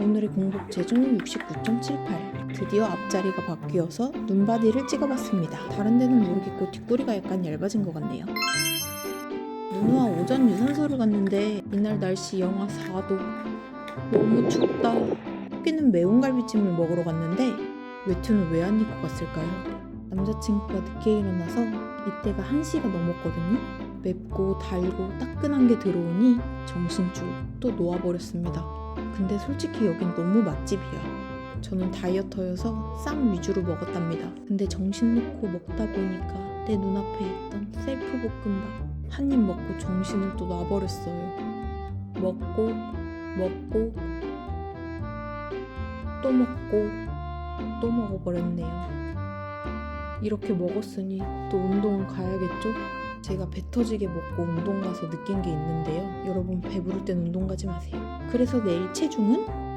오늘의 공복 체중 69.78 드디어 앞자리가 바뀌어서 눈바디를 찍어봤습니다. 다른 데는 모르겠고 뒷꼬리가 약간 얇아진 것 같네요. 누누와 오전 유산소를 갔는데 이날 날씨 영하 4도. 너무 춥다. 토끼는 매운 갈비찜을 먹으러 갔는데 외투는 왜 안 입고 갔을까요? 남자친구가 늦게 일어나서 이때가 1시가 넘었거든요. 맵고 달고 따끈한 게 들어오니 정신줄 또 놓아버렸습니다 근데 솔직히 여긴 너무 맛집이야. 저는 다이어터여서 쌈 위주로 먹었답니다. 근데 정신 놓고 먹다 보니까 내 눈앞에 있던 셀프 볶음밥. 한 입 먹고 정신을 또 놔버렸어요. 먹고 먹고 또 먹고 또 먹어버렸네요. 이렇게 먹었으니 또 운동 가야겠죠? 제가 배 터지게 먹고 운동 가서 느낀 게 있는데요. 여러분 배부를 땐 운동 가지 마세요. 그래서 내일 체중은